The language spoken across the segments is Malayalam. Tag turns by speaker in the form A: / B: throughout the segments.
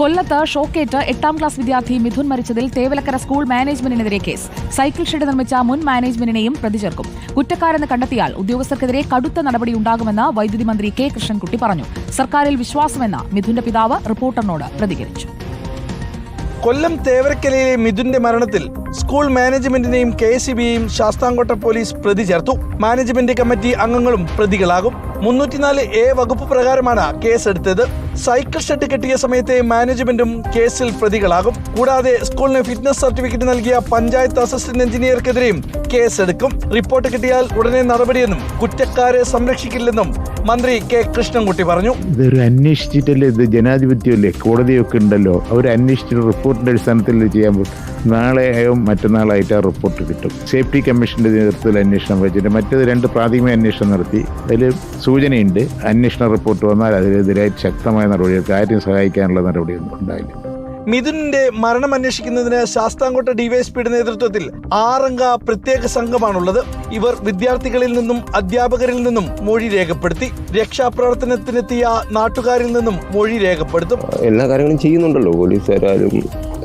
A: കൊല്ലത്ത് ഷോക്കേറ്റ് എട്ടാം ക്ലാസ് വിദ്യാർത്ഥി മിഥുൻ മരിച്ചതിൽ തേവലക്കര സ്കൂൾ മാനേജ്മെന്റിനെതിരെ കേസ്. സൈക്കിൾ ഷെഡ് നിർമ്മിച്ച മുൻ മാനേജ്മെന്റിനെയും പ്രതി ചേർക്കും കുറ്റക്കാരെന്ന് കണ്ടെത്തിയാൽ ഉദ്യോഗസ്ഥർക്കെതിരെ കടുത്ത നടപടി നടപടിയുണ്ടാകുമെന്ന് വൈദ്യുതി മന്ത്രി കെ കൃഷ്ണൻകുട്ടി പറഞ്ഞു. സർക്കാരിൽ വിശ്വാസമെന്ന് മിഥുന്റെ പിതാവ് റിപ്പോർട്ടറിനോട് പ്രതികരിച്ചു.
B: കൊല്ലം തേവരക്കലയിലെ മിഥുന്റെ മരണത്തിൽ സ്കൂൾ മാനേജ്മെന്റിനെയും കെ എസ് ബിയെയും ശാസ്താംകോട്ട പോലീസ് പ്രതി ചേർത്തു. മാനേജ്മെന്റ് കമ്മിറ്റി അംഗങ്ങളും പ്രതികളാകും. മുന്നൂറ്റിനാല് എ വകുപ്പ് പ്രകാരമാണ് കേസെടുത്തത്. സൈക്കിൾ ഷെഡ് കെട്ടിയ സമയത്തെ മാനേജ്മെന്റും കേസിൽ പ്രതികളാകും. കൂടാതെ സ്കൂളിന് ഫിറ്റ്നസ് സർട്ടിഫിക്കറ്റ് നൽകിയ പഞ്ചായത്ത് അസിസ്റ്റന്റ് എഞ്ചിനീയർക്കെതിരെയും കേസെടുക്കും. റിപ്പോർട്ട് കിട്ടിയാൽ ഉടനെ നടപടിയെന്നും കുറ്റക്കാരെ സംരക്ഷിക്കില്ലെന്നും മന്ത്രി കെ കൃഷ്ണൻകുട്ടി പറഞ്ഞു.
C: ഇതൊരു അന്വേഷിച്ചിട്ടല്ലേ ഇത് ജനാധിപത്യമല്ലേ? കോടതിയൊക്കെ ഉണ്ടല്ലോ. അവർ അന്വേഷിച്ചിട്ട് റിപ്പോർട്ടിന്റെ അടിസ്ഥാനത്തിൽ ചെയ്യാൻ നാളെയോ മറ്റന്നാളായിട്ട് ആ റിപ്പോർട്ട് കിട്ടും. സേഫ്റ്റി കമ്മീഷന്റെ നേതൃത്വത്തിൽ അന്വേഷണം വെച്ചിട്ട് മറ്റേത് രണ്ട് പ്രാഥമിക അന്വേഷണം നടത്തി. അതിൽ സൂചനയുണ്ട്. അന്വേഷണ റിപ്പോർട്ട് വന്നാൽ അതിനെതിരായിട്ട് ശക്തമായ നടപടികൾ ആരും സഹായിക്കാനുള്ള നടപടിയൊന്നും ഉണ്ടായില്ല.
B: മിഥുനിന്റെ മരണം അന്വേഷിക്കുന്നതിന് ശാസ്താംകോട്ട ഡിവൈഎസ്പിയുടെ നേതൃത്വത്തിൽ ആറംഗ പ്രത്യേക സംഘമാണുള്ളത്. ഇവർ വിദ്യാർത്ഥികളിൽ നിന്നും അധ്യാപകരിൽ നിന്നും മൊഴി രേഖപ്പെടുത്തി രക്ഷാപ്രവർത്തനത്തിനെത്തിയ നാട്ടുകാരിൽ നിന്നും മൊഴി രേഖപ്പെടുത്തും.
D: എല്ലാ കാര്യങ്ങളും ചെയ്യുന്നുണ്ടല്ലോ പോലീസുകാരായാലും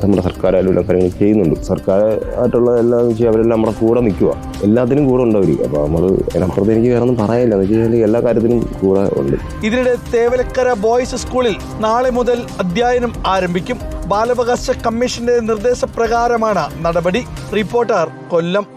D: നമ്മുടെ സർക്കാരായാലും എല്ലാ കാര്യങ്ങളും ചെയ്യുന്നുണ്ട്. സർക്കാർ ആയിട്ടുള്ള എല്ലാം വിഷയം അവരെല്ലാം നമ്മുടെ കൂടെ നിൽക്കുക. എല്ലാത്തിനും കൂടെ ഉണ്ട് അപ്പോൾ നമ്മൾ അതിനപ്പുറത്ത് എനിക്ക് വേറെ ഒന്നും പറയാനില്ല. എന്ന് വെച്ചാൽ എല്ലാ കാര്യത്തിനും കൂടെ ഉണ്ട്.
B: ഇതിനിടെ തേവലക്കര ബോയ്സ് സ്കൂളിൽ നാളെ മുതൽ അധ്യയനം ആരംഭിക്കും. ബാലാവകാശ കമ്മീഷന്റെ നിർദ്ദേശപ്രകാരമാണ് നടപടി. റിപ്പോർട്ടർ കൊല്ലം